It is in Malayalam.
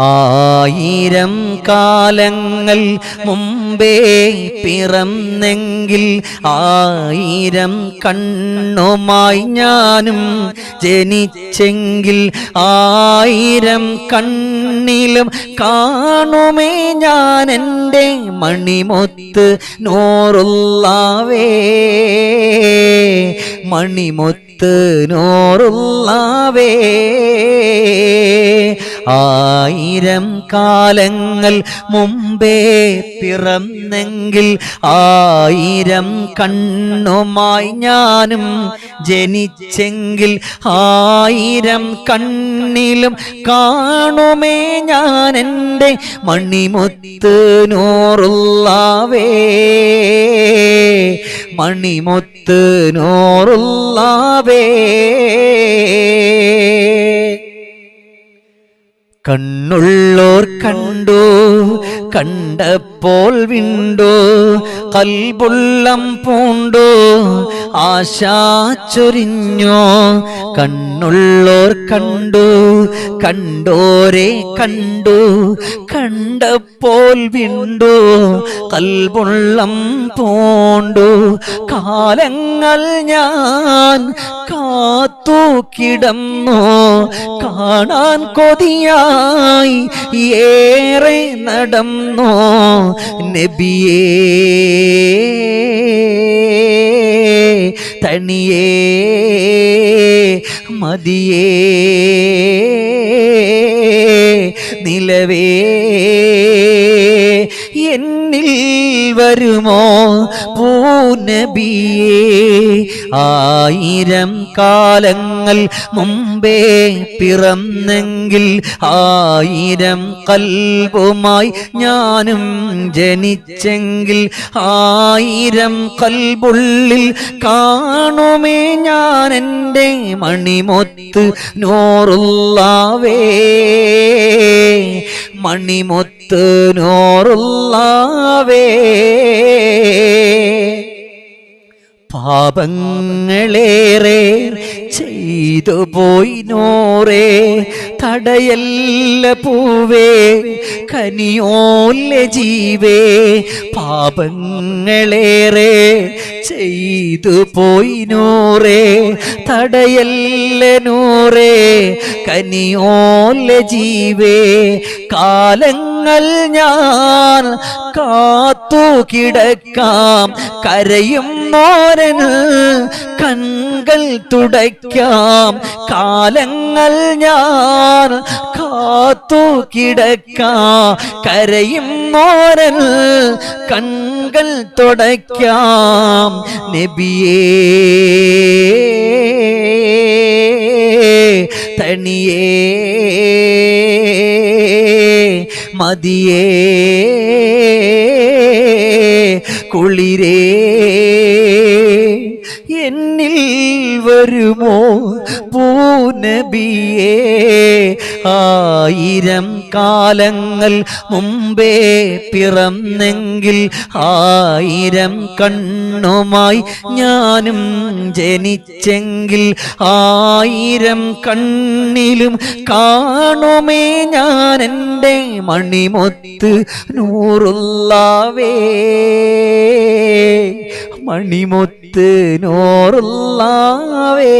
ആയിരം കാലങ്ങൾ മുമ്പേ പിറന്നെങ്കിൽ ആയിരം കണ്ണുമായി ഞാനും ജനിച്ചെങ്കിൽ ആയിരം കണ്ണിലും കാണുമേ ഞാൻ എന്റെ മണിമൊത്ത് നോറുള്ളാവേ. മണിമൊത്ത് നോറുള്ളാവേ. ആയിരം കാലങ്ങൾ മുമ്പേ പിറന്നെങ്കിൽ ആയിരം കണ്ണുമായി ഞാനും ജനിച്ചെങ്കിൽ ആയിരം കണ്ണിലും കാണുമേ ഞാൻ എന്റെ മണിമുത്ത് നൂറുള്ളവേ. മണിമുത്ത് നോറുള്ളാവേ. കണ്ണുള്ളോർ കണ്ടു കണ്ടപ്പോൾ വിണ്ടു കൽബുള്ളം പൂണ്ടു ആശാ ചൊരിഞ്ഞോ കണ്ണുള്ളോർ കണ്ടു കണ്ടോരെ കണ്ടു കണ്ടപ്പോൾ വിണ്ടു കൽപുള്ളം പോണ്ടു കാലങ്ങൾ ഞാൻ കാത്തു കിടന്നു കാണാൻ കൊതിയായി ഏറെ നടന്നു. നബിയേ തണിയേ മതിയേ. നിലവേ എന്നിൽ വരുമോ? പൂനബിയേ ആയിരം കാലങ്ങൾ മുമ്പേ പിറന്നെങ്കിൽ ആയിരം കൽബുമായി ഞാനും ജനിച്ചെങ്കിൽ ആയിരം കൽബുള്ളിൽ കാണുമേ ഞാൻ എന്റെ മണിമൊത്ത് നോറുള്ളാവേ. മണിമൊത്ത് നോറുള്ളാവേ. പാപങ്ങളേറെ ചെയ്തു പോയി നോറേ തടയല്ല പൂവേ കനിയോല്ല ജീവേ. പാപങ്ങളേറെ ചെയ്തു പോയി നൂറേ തടയല്ല നൂറേ കനിയോല്ല ജീവേ. കാലങ്ങൾ ഞാൻ കാത്തു കിടക്കാം. കരയും മോരന് കൺകൾ തുടയ്ക്കാം. കാലങ്ങൾ ഞാൻ കാത്തു കിടക്കാം. കരയും മോരൻ കൺകൾ തുടയ്ക്കാം. നബിയേ തണിയേ മതിയേ കുളിരേ എന്നിൽ വരുമോ പൂനബിയേ? ആയിരം കാലങ്ങൾ മുമ്പേ പിറന്നെങ്കിൽ ആയിരം കണ്ണുമായി ഞാനും ജനിച്ചെങ്കിൽ ആയിരം കണ്ണിലും കാണുമേ ഞാൻ എന്റെ മണിമൊത്ത് നൂറുള്ളാവേ. മണിമൊത്ത് നോറുള്ളാവേ.